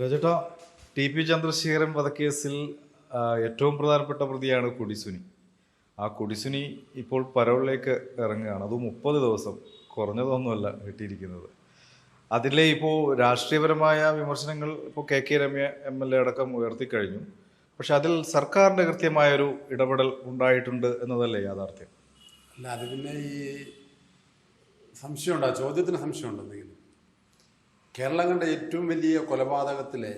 രജട്ട T P Chandrasekharan വധക്കേസിൽ ഏറ്റവും പ്രധാനപ്പെട്ട പ്രതിയാണ് കുടിസുനി. ആ കുടിസുനി ഇപ്പോൾ പരോളിലേക്ക് ഇറങ്ങുകയാണ്. അത് മുപ്പത് ദിവസം കുറഞ്ഞതൊന്നുമല്ല കിട്ടിയിരിക്കുന്നത്. അതിലെ ഇപ്പോൾ രാഷ്ട്രീയപരമായ വിമർശനങ്ങൾ ഇപ്പോൾ K K Remya M L A അടക്കം ഉയർത്തിക്കഴിഞ്ഞു. പക്ഷെ അതിൽ സർക്കാരിന്റെ കൃത്യമായൊരു ഇടപെടൽ ഉണ്ടായിട്ടുണ്ട് എന്നതല്ലേ യാഥാർത്ഥ്യം? അല്ല അത് പിന്നെ ഈ സംശയമുണ്ടോ? ചോദ്യത്തിന് സംശയമുണ്ടോ എന്തെങ്കിലും? കേരളം കണ്ട ഏറ്റവും വലിയ കൊലപാതകത്തിലെ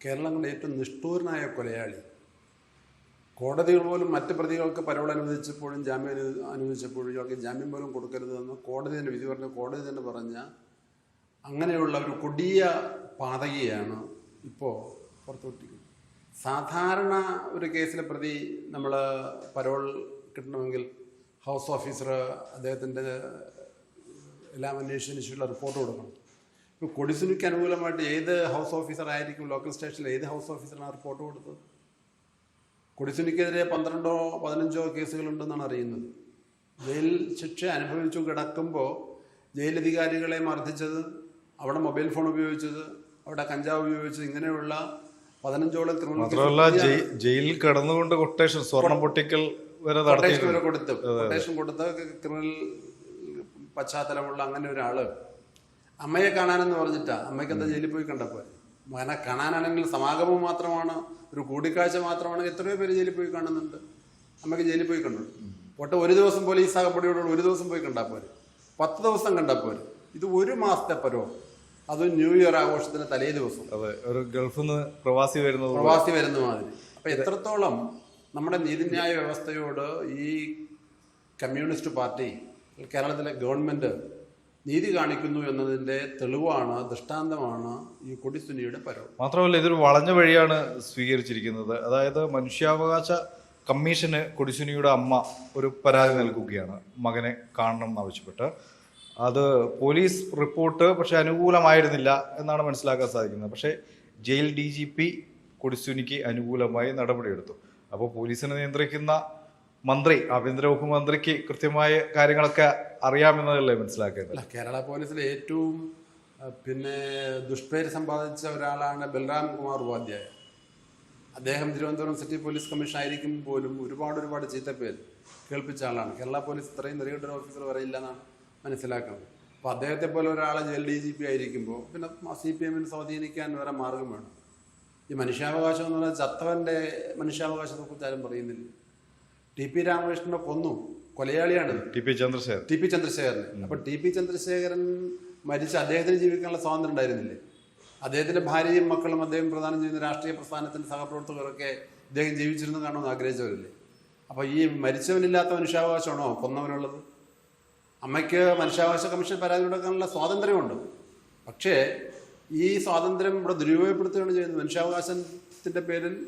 കേരളം കണ്ട ഏറ്റവും നിഷ്ഠൂരനായ കൊലയാളി. കോടതികൾ പോലും മറ്റ് പ്രതികൾക്ക് പരോൾ അനുവദിച്ചപ്പോഴും ജാമ്യം അനുവദിച്ചപ്പോഴും ഇയാൾക്ക് ജാമ്യം പോലും കൊടുക്കരുതെന്ന് കോടതി തന്നെ വിധി പറഞ്ഞ കോടതി തന്നെ പറഞ്ഞ അങ്ങനെയുള്ള ഒരു കൊടിയ പാതകയാണ് ഇപ്പോൾ പുറത്തുവിട്ടിരിക്കുന്നത്. സാധാരണ ഒരു കേസിലെ പ്രതി നമ്മൾ പരോൾ കിട്ടണമെങ്കിൽ ഹൗസ് ഓഫീസർ അദ്ദേഹത്തിന്റെ എല്ലാം അന്വേഷിച്ചതിന് ശേഷമുള്ള റിപ്പോർട്ട് കൊടുക്കണം. കൊടിസുനിക്ക് അനുകൂലമായിട്ട് ഏത് ഹൗസ് ഓഫീസർ ആയിരിക്കും ലോക്കൽ സ്റ്റേഷനിൽ ഏത് ഹൗസ് ഓഫീസറാണ് റിപ്പോർട്ട് കൊടുത്തത്? കൊടിസുനിക്കെതിരെ പന്ത്രണ്ടോ പതിനഞ്ചോ കേസുകളുണ്ടെന്നാണ് അറിയുന്നത്. ജയിൽ ശിക്ഷ അനുഭവിച്ചു കിടക്കുമ്പോൾ ജയിലധികാരികളെ മർദ്ദിച്ചത് അവിടെ മൊബൈൽ ഫോൺ ഉപയോഗിച്ചത് അവിടെ കഞ്ചാവ് ഉപയോഗിച്ചത് ഇങ്ങനെയുള്ള പതിനഞ്ചോളം ക്രിമിനൽ ജയിലിൽ കിടന്നുകൊണ്ട് കൊട്ടേഷൻ സ്വർണം പൊട്ടിക്കൽ വരെ കൊട്ടേഷൻ വരെ കൊടുത്ത്. കൊട്ടേഷൻ കൊടുത്ത് ക്രിമിനൽ പശ്ചാത്തലമുള്ള അങ്ങനെ ഒരാൾ അമ്മയെ കാണാനെന്ന് പറഞ്ഞിട്ടാ. അമ്മയ്ക്ക് എന്താ ജയിലിൽ പോയി കണ്ടപ്പോ മകനെ കാണാനാണെങ്കിൽ സമാഗമം മാത്രമാണ് ഒരു കൂടിക്കാഴ്ച മാത്രമാണ് എത്രയോ പേര് ജയിലിൽ പോയി കാണുന്നുണ്ട്. അമ്മയ്ക്ക് ജയിലിൽ പോയി കണ്ടു. പോട്ടെ ഒരു ദിവസം പോലീസ് അകപ്പടിയോട് ഒരു ദിവസം പോയി കണ്ടാൽ പോരെ? പത്ത് ദിവസം കണ്ടാൽ പോരെ? ഇത് ഒരു മാസത്തെ പരോ അതും ന്യൂ ഇയർ ആഘോഷത്തിന്റെ തലേ ദിവസം. അതെ ഒരു ഗൾഫിൽ നിന്ന് പ്രവാസി വരുന്നത് പ്രവാസി വരുന്ന മാതിരി. അപ്പൊ എത്രത്തോളം നമ്മുടെ നീതിന്യായ വ്യവസ്ഥയോട് ഈ കമ്മ്യൂണിസ്റ്റ് പാർട്ടി കേരളത്തിലെ ഗവൺമെന്റ് നീതി കാണിക്കുന്നു എന്നതിന്റെ തെളിവാണ് ദൃഷ്ടാന്തമാണ് ഈ കൊടിസുനിയുടെ പരവ് മാത്രമല്ല ഇതൊരു വളഞ്ഞ വഴിയാണ് സ്വീകരിച്ചിരിക്കുന്നത്. അതായത് മനുഷ്യാവകാശ കമ്മീഷന് കൊടിസുനിയുടെ അമ്മ ഒരു പരാതി നൽകുകയാണ് മകനെ കാണണം എന്നാവശ്യപ്പെട്ട്. അത് പോലീസ് റിപ്പോർട്ട് പക്ഷേ അനുകൂലമായിരുന്നില്ല എന്നാണ് മനസ്സിലാക്കാൻ സാധിക്കുന്നത്. പക്ഷേ ജയിൽ ഡി ജി പി കൊടിസുനിക്ക് അനുകൂലമായി നടപടിയെടുത്തു. അപ്പോൾ പോലീസിനെ നിയന്ത്രിക്കുന്ന മന്ത്രി ആഭ്യന്തര വകുപ്പ് മന്ത്രിക്ക് കൃത്യമായ കാര്യങ്ങളൊക്കെ അറിയാമെന്നതല്ലേ മനസ്സിലാക്കേണ്ടത്? കേരള പോലീസിലെ ഏറ്റവും പിന്നെ ദുഷ്പേര് സമ്പാദിച്ച ഒരാളാണ് ബൽറാം കുമാർ ഉപാധ്യായ അദ്ദേഹം തിരുവനന്തപുരം സിറ്റി പോലീസ് കമ്മീഷൻ ആയിരിക്കും പോലും ഒരുപാട് ഒരുപാട് ചീത്തപ്പേര് കേൾപ്പിച്ച ആളാണ്. കേരള പോലീസ് ഇത്രയും നെറികെട്ട ഓഫീസർ വരെ ഇല്ലെന്നാണ് മനസ്സിലാക്കുന്നത്. അപ്പോൾ അദ്ദേഹത്തെ പോലെ ഒരാളെ ജയിൽ ഡി ജി പി ആയിരിക്കുമ്പോൾ പിന്നെ സി പി എമ്മിന് സ്വാധീനിക്കാൻ വേറെ മാർഗം വേണം. ഈ മനുഷ്യാവകാശം എന്ന് പറഞ്ഞാൽ ചത്തവന്റെ മനുഷ്യാവകാശത്തെ കുറിച്ച് ആരും പറയുന്നില്ല. ടി പി രാമകൃഷ്ണനെ കൊന്നു. കൊലയാളിയാണിത്. T P Chandrasekhar T P Chandrasekharan. അപ്പൊ ടി പി ചന്ദ്രശേഖരൻ മരിച്ച അദ്ദേഹത്തിന് ജീവിക്കാനുള്ള സ്വാതന്ത്ര്യം ഉണ്ടായിരുന്നില്ലേ? അദ്ദേഹത്തിന്റെ ഭാര്യയും മക്കളും അദ്ദേഹം പ്രധാനം ചെയ്യുന്ന രാഷ്ട്രീയ പ്രസ്ഥാനത്തിന്റെ സഹപ്രവർത്തകരൊക്കെ അദ്ദേഹം ജീവിച്ചിരുന്നു കാണുമെന്ന് ആഗ്രഹിച്ചവരില്ലേ? അപ്പൊ ഈ മരിച്ചവനില്ലാത്ത മനുഷ്യാവകാശമാണോ കൊന്നവനുള്ളത്? അമ്മയ്ക്ക് മനുഷ്യാവകാശ കമ്മീഷൻ പരാതി കൊടുക്കാനുള്ള സ്വാതന്ത്ര്യമുണ്ട്? പക്ഷേ ഈ സ്വാതന്ത്ര്യം ഇവിടെ ദുരുപയോഗപ്പെടുത്തുകയാണ് ചെയ്യുന്നത്. മനുഷ്യാവകാശത്തിന്റെ പേരിൽ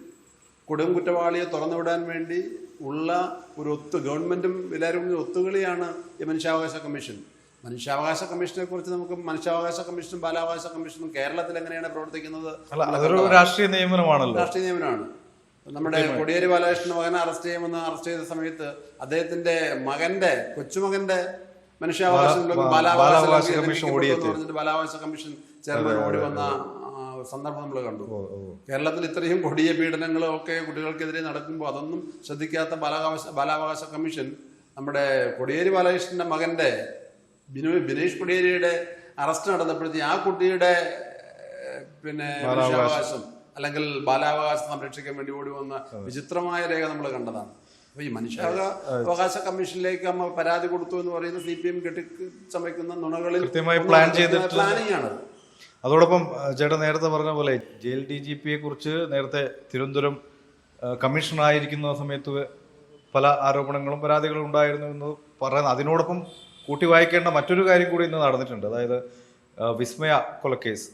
കൊടും കുറ്റവാളിയെ തുറന്നുവിടാൻ വേണ്ടി ഉള്ള ഒരു ഒത്തു ഗവൺമെന്റും എല്ലാവരും ഒത്തുകളിയാണ് ഈ മനുഷ്യാവകാശ കമ്മീഷൻ. മനുഷ്യാവകാശ കമ്മീഷനെ കുറിച്ച് നമുക്ക് മനുഷ്യാവകാശ കമ്മീഷനും ബാലാവകാശ കമ്മീഷനും കേരളത്തിൽ എങ്ങനെയാണ് പ്രവർത്തിക്കുന്നത് അതൊരു രാഷ്ട്രീയ നിയമനമാണല്ലോ. രാഷ്ട്രീയ നിയമനമാണ്. നമ്മുടെ കൊടിയേരി ബാലകൃഷ്ണൻ മകനെ അറസ്റ്റ് ചെയ്യുമെന്ന് അറസ്റ്റ് ചെയ്ത സമയത്ത് അദ്ദേഹത്തിന്റെ മകന്റെ കൊച്ചുമകന്റെ മനുഷ്യാവകാശം ബാല- ബാലാവകാശ കമ്മീഷൻ. ബാലാവകാശ കമ്മീഷൻ ചെയർമാൻ ഓടി വന്ന സന്ദർഭം നമ്മൾ കണ്ടു. കേരളത്തിൽ ഇത്രയും കൊടിയ പീഡനങ്ങളും ഒക്കെ കുട്ടികൾക്കെതിരെ നടക്കുമ്പോൾ അതൊന്നും ശ്രദ്ധിക്കാത്ത ബാലാവകാശ ബാലാവകാശ കമ്മീഷൻ നമ്മുടെ കൊടിയേരി ബാലകൃഷ്ണന്റെ മകന്റെ ബിനു ബിനേഷ് കൊടിയേരിയുടെ അറസ്റ്റ് നടന്നപ്പോഴത്തെ ആ കുട്ടിയുടെ പിന്നെ മനുഷ്യാവകാശം അല്ലെങ്കിൽ ബാലാവകാശം സംരക്ഷിക്കാൻ വേണ്ടി ഓടി വന്ന വിചിത്രമായ രേഖ നമ്മൾ കണ്ടതാണ്. അപ്പൊ ഈ മനുഷ്യാവകാശ കമ്മീഷനിലേക്ക് അമ്മ പരാതി കൊടുത്തു എന്ന് പറയുന്ന സി പി എം കെട്ടി ചമയ്ക്കുന്ന നുണകളിൽ കൃത്യമായി പ്ലാൻ ചെയ്തിട്ട് പ്ലാനിങ് ആണ് അതോടൊപ്പം ചേട്ടൻ നേരത്തെ പറഞ്ഞ പോലെ ജയിൽ ഡി ജി പിയെ കുറിച്ച് നേരത്തെ തിരുവനന്തപുരം കമ്മീഷണറായിരിക്കുന്ന സമയത്ത് പല ആരോപണങ്ങളും പരാതികളും ഉണ്ടായിരുന്നു എന്ന് പറയുന്നത് അതിനോടൊപ്പം കൂട്ടി വായിക്കേണ്ട മറ്റൊരു കാര്യം കൂടി ഇന്ന് നടന്നിട്ടുണ്ട്. അതായത് വിസ്മയ കൊലക്കേസ്.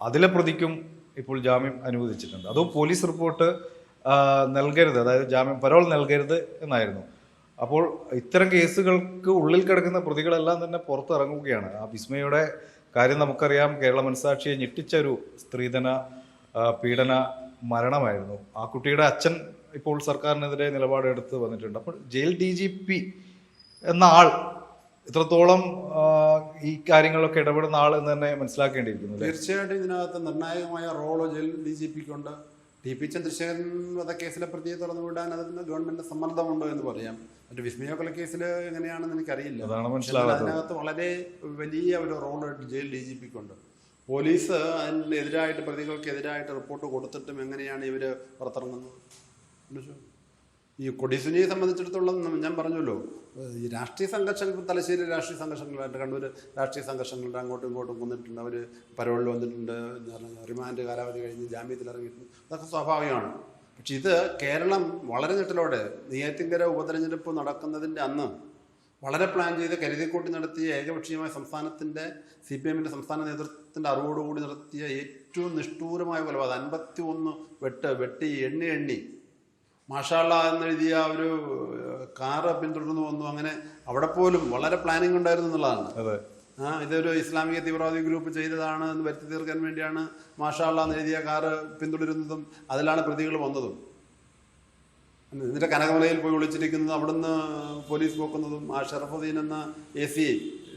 അതിലെ പ്രതിക്കും ഇപ്പോൾ ജാമ്യം അനുവദിച്ചിട്ടുണ്ട്. അതോ പോലീസ് റിപ്പോർട്ട് നൽകരുത്. അതായത് ജാമ്യം പരോൾ നൽകരുത് എന്നായിരുന്നു. അപ്പോൾ ഇത്തരം കേസുകൾക്ക് ഉള്ളിൽ കിടക്കുന്ന പ്രതികളെല്ലാം തന്നെ പുറത്തിറങ്ങുകയാണ്. ആ വിസ്മയുടെ കാര്യം നമുക്കറിയാം കേരള മനസാക്ഷിയെ ഞെട്ടിച്ച ഒരു സ്ത്രീധന പീഡന മരണമായിരുന്നു. ആ കുട്ടിയുടെ അച്ഛൻ ഇപ്പോൾ സർക്കാരിനെതിരെ നിലപാടെടുത്ത് വന്നിട്ടുണ്ട്. അപ്പോൾ ജയിൽ ഡി ജി പി എന്ന ആൾ ഇത്രത്തോളം ഈ കാര്യങ്ങളൊക്കെ ഇടപെടുന്ന ആൾ എന്ന് തന്നെ മനസ്സിലാക്കേണ്ടിയിരിക്കുന്നു തീർച്ചയായിട്ടും ഇതിനകത്ത് നിർണായകമായ റോൾ ജയിൽ ഡി ജി പിക്കുണ്ട് ടി പി ചന്ദ്രശേഖരൻ വധക്കേസിലെ പ്രതിയെ തുറന്നു വിടാൻ അതിന് ഗവൺമെന്റിന്റെ സമ്മർദ്ദമുണ്ടോ എന്ന് പറയാം. മറ്റു വിസ്മയ കൊലക്കേസിൽ എങ്ങനെയാണെന്ന് എനിക്കറിയില്ല. അതിനകത്ത് വളരെ വലിയ ഒരു റോൾ ജയിൽ ഡി ജി പിക്കുണ്ട്. പോലീസ് അതിനെതിരായിട്ട് പ്രതികൾക്കെതിരായിട്ട് റിപ്പോർട്ട് കൊടുത്തിട്ടും എങ്ങനെയാണ് ഇവർ പുറത്തിറങ്ങുന്നത്? ഈ കൊടിസുനിയെ സംബന്ധിച്ചിടത്തോളം ഞാൻ പറഞ്ഞല്ലോ ഈ രാഷ്ട്രീയ സംഘർഷങ്ങൾ തലശ്ശേരി രാഷ്ട്രീയ സംഘർഷങ്ങളായിട്ട് കണ്ണൂർ രാഷ്ട്രീയ സംഘർഷങ്ങളുണ്ട് അങ്ങോട്ടും ഇങ്ങോട്ടും കൊന്നിട്ടുണ്ട്. അവർ പരോളിൽ വന്നിട്ടുണ്ട്. റിമാൻഡ് കാലാവധി കഴിഞ്ഞ് ജാമ്യത്തിൽ ഇറങ്ങിയിട്ടുണ്ട്. അതൊക്കെ സ്വാഭാവികമാണ്. പക്ഷെ ഇത് കേരളം വളരെ ഞെട്ടലോടെ നെയ്യാറ്റിൻകര ഉപതെരഞ്ഞെടുപ്പ് നടക്കുന്നതിന്റെ അന്ന് വളരെ പ്ലാൻ ചെയ്ത് കരുതിക്കൂട്ടി നടത്തിയ ഏകപക്ഷീയമായ സംസ്ഥാനത്തിന്റെ സി പി എമ്മിന്റെ സംസ്ഥാന നേതൃത്വത്തിന്റെ അറിവോടുകൂടി നടത്തിയ ഏറ്റവും നിഷ്ഠൂരമായ കൊലപാതകം അൻപത്തി ഒന്ന് വെട്ട് വെട്ടി എണ്ണി എണ്ണി. മാഷാള എന്നെഴുതിയ ഒരു കാറ് പിന്തുടർന്നു വന്നു. അങ്ങനെ അവിടെ പോലും വളരെ പ്ലാനിങ് ഉണ്ടായിരുന്നു എന്നുള്ളതാണ്. അതെ. ആ ഇതൊരു ഇസ്ലാമിക തീവ്രവാദി ഗ്രൂപ്പ് ചെയ്തതാണ് എന്ന് വരുത്തി തീർക്കാൻ വേണ്ടിയാണ് മാഷാള്ള എന്ന് എഴുതിയ കാറ് പിന്തുടരുന്നതും അതിലാണ് പ്രതികൾ വന്നതും. എന്നിട്ട് കനകമലയിൽ പോയി ഒളിച്ചിരിക്കുന്നതും അവിടുന്ന് പോലീസ് പോക്കുന്നതും ആ ഷറഫുദ്ദീൻ എന്ന A C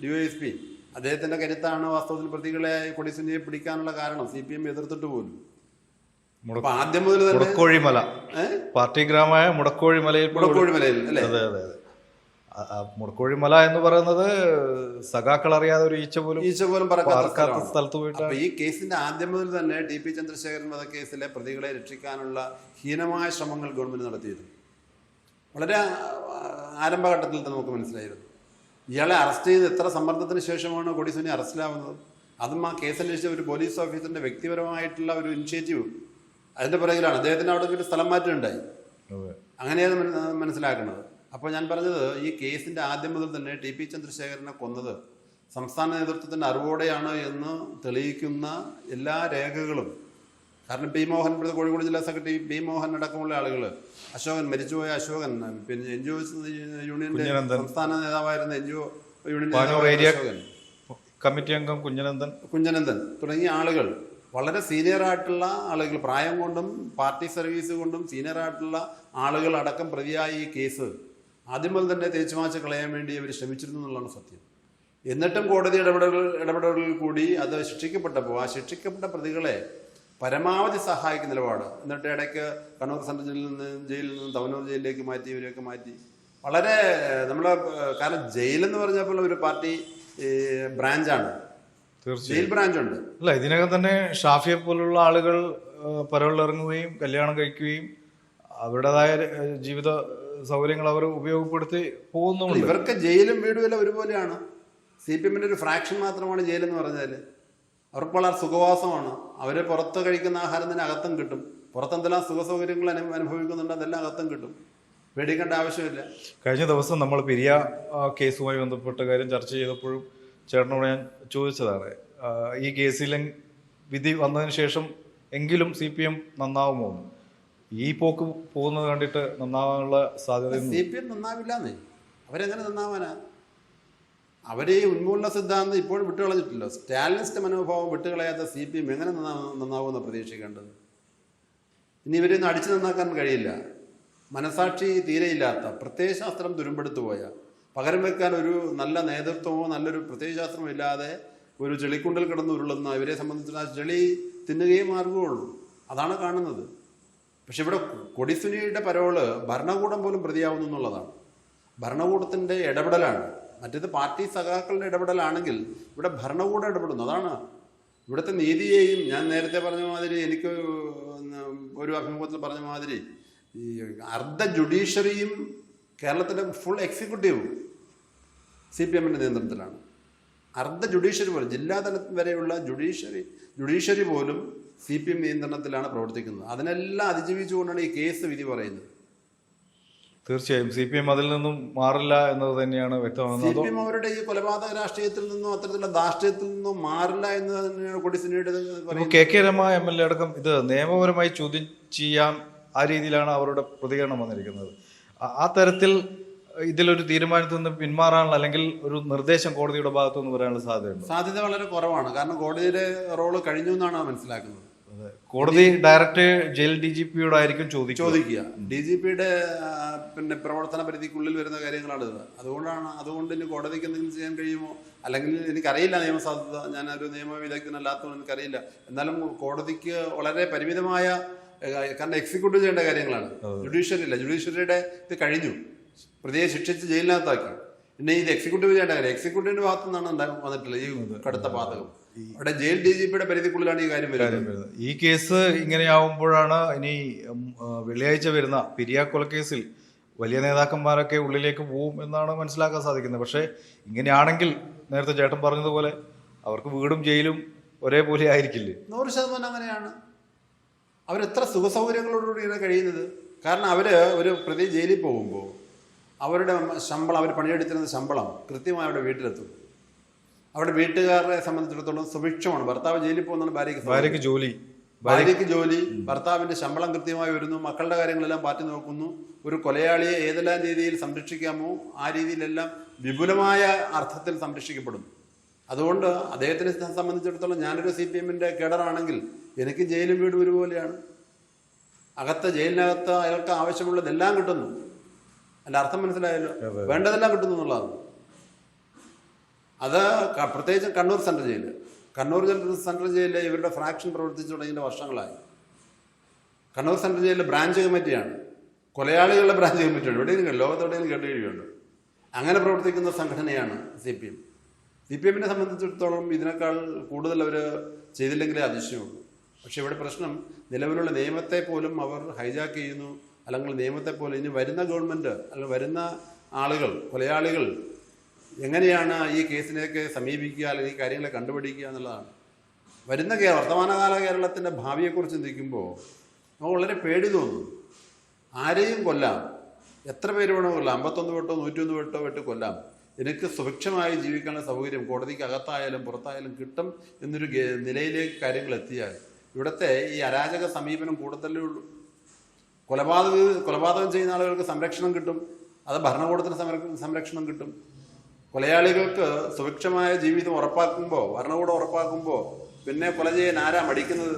D O S P. അദ്ദേഹത്തിന്റെ കരുത്താണ് വാസ്തവത്തിൽ പ്രതികളെ കൊടിസുനിയെ പിടിക്കാനുള്ള കാരണം. സി പി എം എതിർത്തിട്ട് പോലും. ആദ്യം മുതൽ മുടക്കോഴിമല. പാർട്ടി ഗ്രാമമായ മുടക്കോഴിമലയിൽ മുടക്കോഴിമലയിൽ അല്ലേ? അതെ അതെ. മുടക്കോഴിമല എന്ന് പറയുന്നത് സഖാക്കൾ അറിയാതെ ഒരു ഈച്ച പോലും ഈച്ച പോലും പറക്കാത്ത സ്ഥലത്ത് പോയിട്ട് ഈ കേസിന്റെ ആദ്യം മുതൽ തന്നെ ടി പി ചന്ദ്രശേഖരൻ വധക്കേസിലെ പ്രതികളെ രക്ഷിക്കാനുള്ള ഹീനമായ ശ്രമങ്ങൾ ഗവൺമെന്റ് നടത്തിയിരുന്നു. വളരെ ആരംഭഘട്ടത്തിൽ തന്നെ നമുക്ക് മനസ്സിലായിരുന്നു. ഇയാളെ അറസ്റ്റ് ചെയ്ത് എത്ര സമ്മർദ്ദത്തിന് ശേഷമാണ് കൊടിസുനി അറസ്റ്റിലാവുന്നത്? അതും ആ കേസ് അന്വേഷിച്ച ഒരു പോലീസ് ഓഫീസറിന്റെ വ്യക്തിപരമായിട്ടുള്ള ഒരു ഇനിഷ്യേറ്റീവ് അതിന്റെ പിറകിലാണ്. അദ്ദേഹത്തിന് അവിടെ ഒരു സ്ഥലം മാറ്റം ഉണ്ടായി അങ്ങനെയാണ് മന- മനസ്സിലാക്കുന്നത്. അപ്പോൾ ഞാൻ പറഞ്ഞത് ഈ കേസിന്റെ ആദ്യം മുതൽ തന്നെ ടി പി ചന്ദ്രശേഖരനെ കൊന്നത് സംസ്ഥാന നേതൃത്വത്തിന്റെ അറിവോടെയാണ് എന്ന് തെളിയിക്കുന്ന എല്ലാ രേഖകളും. കാരണം പി മോഹൻ ഇപ്പോൾ കോഴിക്കോട് ജില്ലാ സെക്രട്ടറി പി മോഹൻ അടക്കമുള്ള ആളുകൾ അശോകൻ മരിച്ചുപോയ അശോകൻ പിന്നെ എൻ ജി ഒ യൂണിയന്റെ. സംസ്ഥാന നേതാവായിരുന്ന N G O Ashokan. Committee അംഗം കുഞ്ഞനന്ദൻ കുഞ്ഞനന്ദൻ തുടങ്ങിയ ആളുകൾ. വളരെ സീനിയർ ആയിട്ടുള്ള ആളുകൾ. പ്രായം കൊണ്ടും പാർട്ടി സർവീസ് കൊണ്ടും സീനിയർ ആയിട്ടുള്ള ആളുകൾ അടക്കം പ്രതിയായ ഈ കേസ്. ആദ്യം മുതൽ തന്നെ തേച്ചുമാച്ച് കളയാൻ വേണ്ടി അവർ ശ്രമിച്ചിരുന്നു എന്നുള്ളതാണ് സത്യം. എന്നിട്ടും കോടതി ഇടപെടലുകൾ ഇടപെടലുകളിൽ കൂടി അത് ശിക്ഷിക്കപ്പെട്ടപ്പോൾ ആ ശിക്ഷിക്കപ്പെട്ട പ്രതികളെ പരമാവധി സഹായിക്കുന്ന നിലപാട്. എന്നിട്ട് ഇടയ്ക്ക് കണ്ണൂർ സെൻട്രൽ ജയിലിൽ നിന്ന് ജയിലിൽ നിന്ന് തവനൂർ ജയിലിലേക്ക് മാറ്റി ഇവരെയൊക്കെ മാറ്റി. വളരെ നമ്മൾ കാരണം ജയിലെന്ന് പറഞ്ഞപ്പോൾ ഒരു പാർട്ടി ബ്രാഞ്ചാണ്. ജയിൽ ബ്രാഞ്ചുണ്ട്. അല്ല ഇതിനകം തന്നെ ഷാഫിയെ പോലുള്ള ആളുകൾ പരവളിറങ്ങുകയും കല്യാണം കഴിക്കുകയും അവരുടേതായ ജീവിത സൗകര്യങ്ങൾ അവർ ഉപയോഗപ്പെടുത്തി പോകുന്നുണ്ട് ഇവർക്ക് ജയിലും വീടും എല്ലാം ഒരുപോലെയാണ്. സി പി എമ്മിന്റെ ഒരു ഫ്രാക്ഷൻ മാത്രമാണ് ജയിലെന്ന് പറഞ്ഞാൽ അവർക്ക് വളരെ സുഖവാസമാണ്. അവർ പുറത്ത് കഴിക്കുന്ന ആഹാരം തന്നെ അകത്തും കിട്ടും. പുറത്തെന്തെല്ലാം സുഖ സൗകര്യങ്ങൾ അനു അനുഭവിക്കുന്നുണ്ട് അതെല്ലാം അകത്തും കിട്ടും. പേടിക്കേണ്ട ആവശ്യമില്ല. കഴിഞ്ഞ ദിവസം നമ്മൾ പിരിയ കേസുമായി ബന്ധപ്പെട്ട കാര്യം ചർച്ച ചെയ്തപ്പോഴും ചേട്ടനോട് ഞാൻ ചോദിച്ചതാണ്. ഈ കേസിലെ വിധി വന്നതിന് ശേഷം എങ്കിലും സി പി എം നന്നാവുമോ. ഈ പോക്ക് പോകുന്നത് കണ്ടിട്ട് നന്നാവാനുള്ള സാധ്യത സി പി എം നന്നാവില്ലെന്നേ. അവരെങ്ങനെ നന്നാവാനാ? അവരെ ഈ ഉന്മൂലന സിദ്ധാന്തം ഇപ്പോഴും വിട്ടുകളഞ്ഞിട്ടില്ല. സ്റ്റാലിനിസ്റ്റ് മനോഭാവം വിട്ടുകളയാത്ത സി പി എം എങ്ങനെ നന്നാ നന്നാവുമെന്ന് പ്രതീക്ഷിക്കേണ്ടത്? ഇനി ഇവരെയൊന്നും അടിച്ചു നന്നാക്കാൻ കഴിയില്ല. മനസാക്ഷി തീരെയില്ലാത്ത പ്രത്യയശാസ്ത്രം തുരുമ്പെടുത്തു പോയ പകരം വെക്കാൻ ഒരു നല്ല നേതൃത്വമോ നല്ലൊരു പ്രത്യയശാസ്ത്രമോ ഇല്ലാതെ ഒരു ചെളിക്കുണ്ടിൽ കിടന്ന് ഉരുളുന്ന ഇവരെ സംബന്ധിച്ചിടത്തോളം ചെളി തിന്നുകയും മാർഗമുള്ളൂ അതാണ് കാണുന്നത്. പക്ഷെ ഇവിടെ കൊടിസുനിയുടെ പരോൾ ഭരണകൂടം പോലും പ്രതിയാവുന്നു എന്നുള്ളതാണ്. ഭരണകൂടത്തിന്റെ ഇടപെടലാണ്. മറ്റേത് പാർട്ടി സഖാക്കളുടെ ഇടപെടലാണെങ്കിൽ ഇവിടെ ഭരണകൂടം ഇടപെടുന്നു. അതാണ് ഇവിടുത്തെ നീതിയെയും ഞാൻ നേരത്തെ പറഞ്ഞ മാതിരി എനിക്ക് ഒരു അഭിമുഖത്തിൽ പറഞ്ഞ മാതിരി ഈ അർദ്ധ ജുഡീഷ്യറിയും കേരളത്തിന്റെ ഫുൾ എക്സിക്യൂട്ടീവും സി പി എമ്മിന്റെ നിയന്ത്രണത്തിലാണ്. അർദ്ധ ജുഡീഷ്യറി പോലും ജില്ലാ തലത്തിൽ വരെയുള്ള ജുഡീഷ്യറി ജുഡീഷ്യറി പോലും സി പി എം നിയന്ത്രണത്തിലാണ് പ്രവർത്തിക്കുന്നത്. അതിനെല്ലാം അതിജീവിച്ചുകൊണ്ടാണ് ഈ കേസ് വിധി പറയുന്നത്. തീർച്ചയായും. സി പി എം അതിൽ നിന്നും മാറില്ല എന്നത് തന്നെയാണ് വ്യക്തമാകുന്നത്. സി പി എം അവരുടെ ഈ കൊലപാതക രാഷ്ട്രീയത്തിൽ നിന്നും അത്തരത്തിലുള്ള ധാർഷ്ട്യത്തിൽ നിന്നും മാറില്ല എന്ന് തന്നെയാണ് കൊടിസിനിയുടെ K K Rema M L A അടക്കം ഇത് നിയമപരമായി ചോദ്യം ചെയ്യാൻ ആ രീതിയിലാണ് അവരുടെ പ്രതികരണം വന്നിരിക്കുന്നത്. ആ- ആ തരത്തിൽ ഇതിലൊരു തീരുമാനത്തിൽ നിന്ന് പിന്മാറാനുള്ള അല്ലെങ്കിൽ ഒരു നിർദ്ദേശം കോടതിയുടെ ഭാഗത്തു നിന്ന് വരാനുള്ള സാധ്യതയുണ്ട്? സാധ്യത വളരെ കുറവാണ്. കാരണം കോടതിയുടെ റോൾ കഴിഞ്ഞു എന്നാണ് മനസ്സിലാക്കുന്നത്. കോടതി ഡയറക്റ്റ് ജയിൽ ഡി ജി പിയോടായിരിക്കും ചോദിക്കുക. ചോദിക്കുക. ഡി ജി പിയുടെ പിന്നെ പ്രവർത്തന പരിധിക്കുള്ളിൽ വരുന്ന കാര്യങ്ങളാണ് ഇത് അതുകൊണ്ടാണ് അതുകൊണ്ട് ഇനി കോടതിക്ക് എന്തെങ്കിലും ചെയ്യാൻ കഴിയുമോ? അല്ലെങ്കിൽ എനിക്കറിയില്ല നിയമസാധ്യത ഞാൻ ഒരു നിയമ വിദഗ്ധനല്ലാത്തതുകൊണ്ട് എനിക്കറിയില്ല. എന്നാലും കോടതിക്ക് വളരെ പരിമിതമായ കാരണം എക്സിക്യൂട്ടീവ് ചെയ്യേണ്ട കാര്യങ്ങളാണ്. ജുഡീഷ്യറി ഇല്ല ജുഡീഷ്യറിയുടെ ഇത് കഴിഞ്ഞു. പ്രതിയെ ശിക്ഷിച്ച് ജയിലിനകത്താക്കി. പിന്നെ ഇത് എക്സിക്യൂട്ടീവ് ചെയ്യേണ്ട കാര്യം. എക്സിക്യൂട്ടീവിന്റെ ഭാഗത്തു നിന്നാണ് വന്നിട്ടുള്ളത്? ഈ കടുത്ത പാതകം. അവിടെ ജയിൽ ഡി ജി പിയുടെ പരിധിക്കുള്ളിലാണ് ഈ കാര്യം വരുന്നത്. ഈ കേസ് ഇങ്ങനെയാവുമ്പോഴാണ് ഇനി വെള്ളിയാഴ്ച വരുന്ന പെരിയ കേസിൽ വലിയ നേതാക്കന്മാരൊക്കെ ഉള്ളിലേക്ക് പോവും എന്നാണ് മനസ്സിലാക്കാൻ സാധിക്കുന്നത്. പക്ഷേ ഇങ്ങനെയാണെങ്കിൽ നേരത്തെ ചേട്ടൻ പറഞ്ഞതുപോലെ അവർക്ക് വീടും ജയിലും ഒരേപോലെ ആയിരിക്കില്ലേ? നൂറ് ശതമാനം അങ്ങനെയാണ്. അവരെത്ര സുഖസൗകര്യങ്ങളോടുകൂടിയാണ് കഴിയുന്നത്? കാരണം അവർ ഒരു പ്രതി ജയിലിൽ പോകുമ്പോൾ അവരുടെ ശമ്പളം അവർ പണിയെടുത്തിരുന്ന ശമ്പളം കൃത്യമായി അവരുടെ വീട്ടിലെത്തും. അവരുടെ വീട്ടുകാരെ സംബന്ധിച്ചിടത്തോളം സുഭിക്ഷമാണ്. ഭർത്താവ് ജയിലിൽ പോകുന്നതാണ് ഭാര്യയ്ക്ക്. ഭാര്യയ്ക്ക് ജോലി. ഭാര്യയ്ക്ക് ജോലി ഭർത്താവിന്റെ ശമ്പളം കൃത്യമായി വരുന്നു മക്കളുടെ കാര്യങ്ങളെല്ലാം പാറ്റി നോക്കുന്നു. ഒരു കൊലയാളിയെ ഏതെല്ലാം രീതിയിൽ സംരക്ഷിക്കാമോ ആ രീതിയിലെല്ലാം വിപുലമായ അർത്ഥത്തിൽ സംരക്ഷിക്കപ്പെടും അതുകൊണ്ട് അദ്ദേഹത്തിനെ സംബന്ധിച്ചിടത്തോളം ഞാനൊരു സി പി എമ്മിന്റെ കേഡറാണെങ്കിൽ എനിക്ക് ജയിലും വീടും ഒരുപോലെയാണ്. അകത്ത് ജയിലിനകത്ത് അയാൾക്ക് ആവശ്യമുള്ളതെല്ലാം കിട്ടുന്നു. അല്ല അർത്ഥം മനസ്സിലായല്ലോ? വേണ്ടതെല്ലാം കിട്ടുന്നു എന്നുള്ളതാണ്. അത് പ്രത്യേകിച്ച് Kannur central jail Kannur central ജയിലിൽ ഇവരുടെ ഫ്രാക്ഷൻ പ്രവർത്തിച്ചു തുടങ്ങിയ വർഷങ്ങളായി. കണ്ണൂർ സെൻട്രൽ ജയിലിൽ ബ്രാഞ്ച് കമ്മിറ്റിയാണ് കൊലയാളികളുടെ ബ്രാഞ്ച് കമ്മിറ്റിയാണ് എവിടെയെങ്കിലും ലോകത്തെവിടെയെങ്കിലും കേട്ട് കഴിയുണ്ട് അങ്ങനെ പ്രവർത്തിക്കുന്ന സംഘടനയാണ് C P M. C P എമ്മിനെ സംബന്ധിച്ചിടത്തോളം ഇതിനേക്കാൾ കൂടുതൽ അവർ ചെയ്തില്ലെങ്കിലേ അതിശയമുള്ളൂ. പക്ഷെ ഇവിടെ പ്രശ്നം നിലവിലുള്ള നിയമത്തെ പോലും അവർ ഹൈജാക്ക് ചെയ്യുന്നു. അല്ലെങ്കിൽ നിയമത്തെ പോലും ഇനി വരുന്ന ഗവൺമെന്റ് അല്ലെങ്കിൽ വരുന്ന ആളുകൾ കൊലയാളികൾ എങ്ങനെയാണ് ഈ കേസിനെയൊക്കെ സമീപിക്കുക അല്ലെങ്കിൽ ഈ കാര്യങ്ങളെ കണ്ടുപിടിക്കുക എന്നുള്ളതാണ്. വരുന്ന വർത്തമാനകാല കേരളത്തിന്റെ ഭാവിയെക്കുറിച്ച് ചിന്തിക്കുമ്പോൾ നമുക്ക് വളരെ പേടി തോന്നുന്നു ആരെയും കൊല്ലാം. എത്ര പേര് വേണോ കൊല്ലാം. അമ്പത്തൊന്ന് വെട്ടോ നൂറ്റൊന്ന് വെട്ടോ വെട്ട് കൊല്ലാം. എനിക്ക് സുഭിക്ഷമായി ജീവിക്കാനുള്ള സൗകര്യം കോടതിക്ക് അകത്തായാലും പുറത്തായാലും കിട്ടും എന്നൊരു നിലയിലേക്ക് കാര്യങ്ങൾ എത്തിയാൽ ഇവിടുത്തെ ഈ അരാജക സമീപനം കൂടുതലേ ഉള്ളൂ കൊലപാതക കൊലപാതകം ചെയ്യുന്ന ആളുകൾക്ക് സംരക്ഷണം കിട്ടും. അത് ഭരണകൂടത്തിന് സംര- സംരക്ഷണം കിട്ടും. കൊലയാളികൾക്ക് സുഭിക്ഷമായ ജീവിതം ഉറപ്പാക്കുമ്പോൾ ഭരണകൂടം ഉറപ്പാക്കുമ്പോൾ പിന്നെ കൊല ചെയ്യാൻ ആരാ മടിക്കുന്നത്?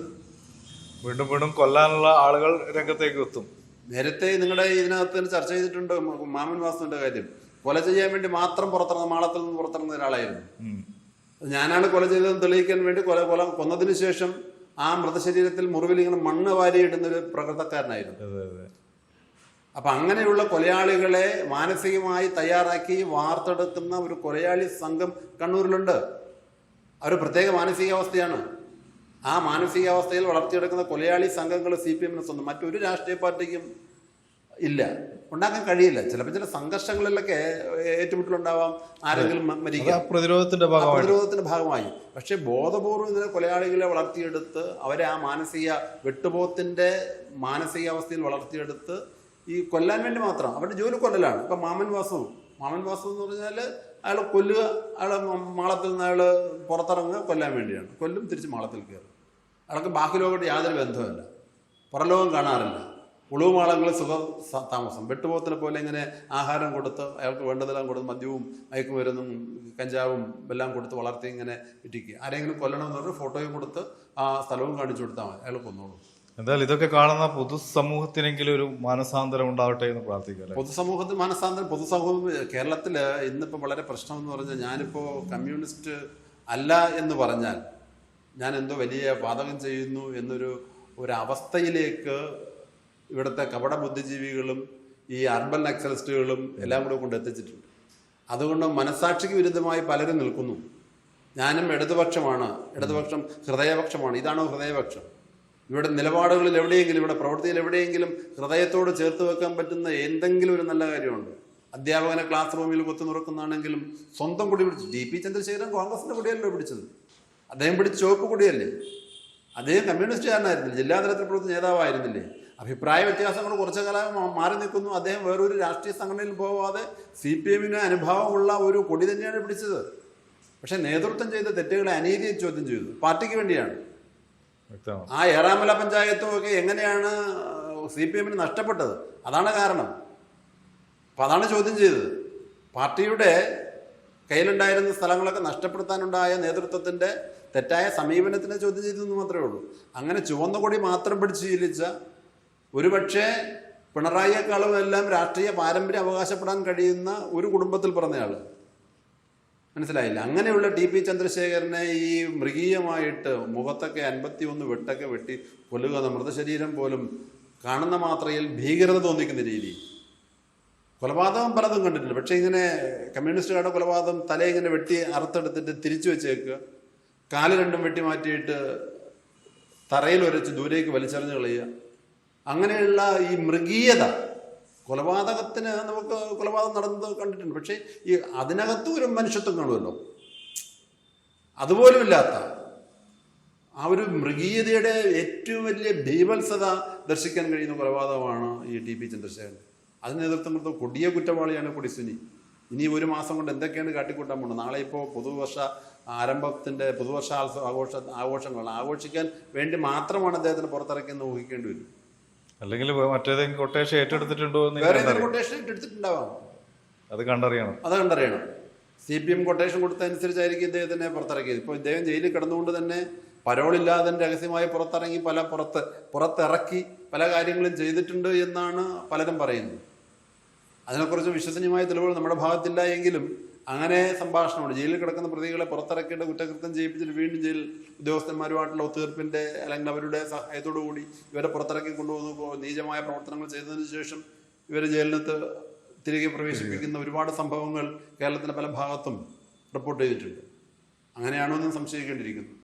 വീണ്ടും വീണ്ടും കൊല്ലാനുള്ള ആളുകൾ രംഗത്തേക്ക് എത്തും. നേരത്തെ നിങ്ങളുടെ ഇതിനകത്ത് തന്നെ ചർച്ച ചെയ്തിട്ടുണ്ട് മാമൻ വാസുവിന്റെ കാര്യം. കൊല ചെയ്യാൻ വേണ്ടി മാത്രം പുറത്തിറങ്ങുന്ന മാളത്തിൽ നിന്ന് പുറത്തിറങ്ങുന്ന ഒരാളായിരുന്നു. ഞാനാണ് കൊല ചെയ്തതെന്ന് തെളിയിക്കാൻ വേണ്ടി കൊല കൊല കൊന്നതിന് ശേഷം ആ മൃതശരീരത്തിൽ മുറിവിൽ ഇങ്ങനെ മണ്ണ് വാരിയിടുന്ന ഒരു പ്രകൃതക്കാരനായിരുന്നു. അപ്പൊ അങ്ങനെയുള്ള കൊലയാളികളെ മാനസികമായി തയ്യാറാക്കി വാർത്തെടുക്കുന്ന ഒരു കൊലയാളി സംഘം കണ്ണൂരിലുണ്ട്. അവർ പ്രത്യേക മാനസികാവസ്ഥയാണ്. ആ മാനസികാവസ്ഥയിൽ വളർത്തിയെടുക്കുന്ന കൊലയാളി സംഘങ്ങൾ സി പി എമ്മിന് സ്വന്തം. മറ്റൊരു രാഷ്ട്രീയ പാർട്ടിക്കും ഇല്ല. ഉണ്ടാക്കാൻ കഴിയില്ല. ചിലപ്പോൾ ചില സംഘർഷങ്ങളിലൊക്കെ ഏറ്റുമുട്ടലുണ്ടാവാം. ആരെങ്കിലും മരിക്കാം. പ്രതിരോധത്തിന്റെ പ്രതിരോധത്തിന്റെ ഭാഗമായി. പക്ഷേ ബോധപൂർവം ഇതിനെ കൊലയാളികളെ വളർത്തിയെടുത്ത് അവരെ ആ മാനസിക വെട്ടുപോത്തിന്റെ മാനസികാവസ്ഥയിൽ വളർത്തിയെടുത്ത് ഈ കൊല്ലാൻ വേണ്ടി മാത്രം. അവരുടെ ജോലി കൊല്ലലാണ്. ഇപ്പം മാമൻ വാസം. മാമൻ വാസം എന്ന് പറഞ്ഞാൽ അയാൾ കൊല്ലുക അയാൾ മാളത്തിൽ നിന്ന് അയാൾ പുറത്തിറങ്ങുക കൊല്ലാൻ വേണ്ടിയാണ്. കൊല്ലും തിരിച്ച് മാളത്തിൽ കയറും. അയാൾക്ക് ബാക്കി ലോകമായിട്ട് യാതൊരു ബന്ധവുമില്ല. പുറലോകം കാണാറില്ല. ഉളവ് മാളങ്ങൾ സുഖ താമസം. വെട്ടുപോത്തിനെ പോലെ ഇങ്ങനെ ആഹാരം കൊടുത്ത് അയാൾക്ക് വേണ്ടതെല്ലാം കൊടുത്ത് മദ്യവും മയക്കുമരുന്നും കഞ്ചാവും എല്ലാം കൊടുത്ത് വളർത്തി ഇങ്ങനെ ഇട്ടിക്കുക ആരെങ്കിലും കൊല്ലണമെന്ന് പറഞ്ഞ് ഫോട്ടോയും കൊടുത്ത് ആ സ്ഥലവും കാണിച്ചു കൊടുത്താൽ മതി. അയാൾ കൊന്നോളൂ. എന്തായാലും ഇതൊക്കെ കാണുന്ന പൊതുസമൂഹത്തിനെങ്കിലും ഒരു മാനസാന്തരം ഉണ്ടാവട്ടെ എന്ന് പ്രാർത്ഥിക്കാം? പൊതുസമൂഹത്തിൽ മാനസാന്തരം പൊതുസമൂഹം കേരളത്തിൽ ഇന്നിപ്പോൾ വളരെ പ്രശ്നം എന്ന് പറഞ്ഞാൽ ഞാനിപ്പോൾ കമ്മ്യൂണിസ്റ്റ് അല്ല എന്ന് പറഞ്ഞാൽ ഞാൻ എന്തോ വലിയ വാതകം ചെയ്യുന്നു എന്നൊരു ഒരു അവസ്ഥയിലേക്ക് ഇവിടുത്തെ കപട ബുദ്ധിജീവികളും ഈ അർബൻ നക്സലിസ്റ്റുകളും എല്ലാം കൂടെ കൊണ്ടെത്തിച്ചിട്ടുണ്ട് അതുകൊണ്ട് മനസാക്ഷിക്ക് വിരുദ്ധമായി പലരും നിൽക്കുന്നു. ഞാനും ഇടതുപക്ഷമാണ് ഇടതുപക്ഷം ഹൃദയപക്ഷമാണ് ഇതാണോ ഹൃദയപക്ഷം? ഇവിടെ നിലപാടുകളിൽ എവിടെയെങ്കിലും ഇവിടെ പ്രവൃത്തിയിൽ എവിടെയെങ്കിലും ഹൃദയത്തോട് ചേർത്ത് വെക്കാൻ പറ്റുന്ന എന്തെങ്കിലും ഒരു നല്ല കാര്യമുണ്ട്. അധ്യാപകനെ ക്ലാസ് റൂമിൽ കൊത്തു നുറക്കുന്നതാണെങ്കിലും സ്വന്തം കുടി പിടിച്ചു ഡി പി ചന്ദ്രശേഖരൻ കോൺഗ്രസിന്റെ കുടിയല്ലോ പിടിച്ചത്? അദ്ദേഹം പിടിച്ച് ചുവപ്പ് കുടിയല്ലേ? അദ്ദേഹം കമ്മ്യൂണിസ്റ്റുകാരനായിരുന്നില്ല ജില്ലാതലത്തിൽ പ്രവർത്തി നേതാവായിരുന്നില്ലേ? അഭിപ്രായ വ്യത്യാസങ്ങൾ കുറച്ചു കാലം മാറി നിൽക്കുന്നു. അദ്ദേഹം വേറൊരു രാഷ്ട്രീയ സംഘടനയിൽ പോവാതെ സി പി എമ്മിന് അനുഭാവമുള്ള ഒരു കൊടി തന്നെയാണ് പിടിച്ചത്. പക്ഷേ നേതൃത്വം ചെയ്ത തെറ്റുകളെ അനീതിയെ ചോദ്യം ചെയ്തു. പാർട്ടിക്ക് വേണ്ടിയാണ്. ആ ഏറാമല പഞ്ചായത്തും ഒക്കെ എങ്ങനെയാണ് സി പി എമ്മിന് നഷ്ടപ്പെട്ടത്? അതാണ് കാരണം. അപ്പം അതാണ് ചോദ്യം ചെയ്തത്. പാർട്ടിയുടെ കയ്യിലുണ്ടായിരുന്ന സ്ഥലങ്ങളൊക്കെ നഷ്ടപ്പെടുത്താനുണ്ടായ നേതൃത്വത്തിന്റെ തെറ്റായ സമീപനത്തിനെ ചോദ്യം ചെയ്തെന്ന് മാത്രമേ ഉള്ളൂ. അങ്ങനെ ചുവന്ന കൊടി മാത്രം പിടിച്ച് ശീലിച്ച ഒരുപക്ഷെ പിണറായിയെക്കാളും എല്ലാം രാഷ്ട്രീയ പാരമ്പര്യം അവകാശപ്പെടാൻ കഴിയുന്ന ഒരു കുടുംബത്തിൽ പിറന്നയാൾ. മനസ്സിലായില്ല. അങ്ങനെയുള്ള ടി പി ചന്ദ്രശേഖരനെ ഈ മൃഗീയമായിട്ട് മുഖത്തൊക്കെ അൻപത്തി ഒന്ന് വെട്ടൊക്കെ വെട്ടി കൊല്ലുക മൃതശരീരം പോലും കാണുന്ന മാത്രയിൽ ഭീകരത തോന്നിക്കുന്ന രീതി. കൊലപാതകം പലതും കണ്ടിട്ടുണ്ട്. പക്ഷേ ഇങ്ങനെ കമ്മ്യൂണിസ്റ്റുകാരുടെ കൊലപാതകം തല ഇങ്ങനെ വെട്ടി അറുത്തെടുത്തിട്ട് തിരിച്ചു വെച്ചേക്കുക കാൽ രണ്ടും വെട്ടി മാറ്റിയിട്ട് തറയിൽ ഒരച്ച് ദൂരേക്ക് വലിച്ചെറിഞ്ഞ് കളയുക. അങ്ങനെയുള്ള ഈ മൃഗീയത കൊലപാതകത്തിന് നമുക്ക് കൊലപാതകം നടന്നത് കണ്ടിട്ടുണ്ട്. പക്ഷേ ഈ അതിനകത്തും ഒരു മനുഷ്യത്വം കാണുമല്ലോ. അതുപോലുമില്ലാത്ത ആ ഒരു മൃഗീയതയുടെ ഏറ്റവും വലിയ ഭീവത്സത ദർശിക്കാൻ കഴിയുന്ന കൊലപാതകമാണ് ഈ ടി പി ചന്ദ്രശേഖരൻ. അതിന് നേതൃത്വം കൊടുത്ത കൊടിയ കുറ്റവാളിയാണ് കൊടിസുനി ഇനി ഒരു മാസം കൊണ്ട് എന്തൊക്കെയാണ് കാട്ടിക്കൂട്ടാൻ പോകുന്നത്? നാളെ ഇപ്പോൾ പുതുവർഷ ആരംഭത്തിന്റെ പുതുവർഷ ആഘോഷ ആഘോഷങ്ങൾ ആഘോഷിക്കാൻ വേണ്ടി മാത്രമാണ് അദ്ദേഹത്തിന് പുറത്തിറക്കിയെന്ന് ഊഹിക്കേണ്ടി വരും. അല്ലെങ്കിൽ മറ്റേതെങ്കിലും കൊട്ടേഷൻ ഏറ്റെടുത്തിട്ടുണ്ടോ എന്ന് വേറെ ഏതെങ്കിലും കൊട്ടേഷൻ എടുത്തിട്ടുണ്ടാവാം അത് കണ്ടറിയണം. അത് കണ്ടറിയണം. സി പി എം കൊട്ടേഷൻ കൊടുത്തതനുസരിച്ചായിരിക്കും ഇദ്ദേഹത്തിനെ പുറത്തിറക്കിയത്. ഇപ്പോൾ ഇദ്ദേഹം ജയിലിൽ കിടന്നുകൊണ്ട് തന്നെ പരോളില്ലാതെ രഹസ്യമായി പുറത്തിറങ്ങി പല പുറത്ത് പുറത്തിറക്കി പല കാര്യങ്ങളും ചെയ്തിട്ടുണ്ട് എന്നാണ് പലരും പറയുന്നത്. അതിനെക്കുറിച്ച് വിശ്വസനീയമായ തെളിവുകൾ നമ്മുടെ ഭാഗത്തില്ല എങ്കിലും അങ്ങനെ സംഭാഷണമുണ്ട്. ജയിലിൽ കിടക്കുന്ന പ്രതികളെ പുറത്തിറക്കേണ്ട കുറ്റകൃത്യം ചെയ്യിപ്പിച്ചിട്ട് വീണ്ടും ജയിൽ ഉദ്യോഗസ്ഥന്മാരുമായിട്ടുള്ള ഒത്തുതീർപ്പിന്റെ അല്ലെങ്കിൽ അവരുടെ സഹായത്തോടു കൂടി ഇവരെ പുറത്തിറക്കി കൊണ്ടുപോകുന്നു. നീചമായ പ്രവർത്തനങ്ങൾ ചെയ്തതിന് ശേഷം ഇവരെ ജയിലിനകത്ത് തിരികെ പ്രവേശിപ്പിക്കുന്ന ഒരുപാട് സംഭവങ്ങൾ കേരളത്തിലെ പല ഭാഗത്തും റിപ്പോർട്ട് ചെയ്തിട്ടുണ്ട്. അങ്ങനെയാണോ എന്ന് സംശയിക്കേണ്ടിയിരിക്കുന്നു.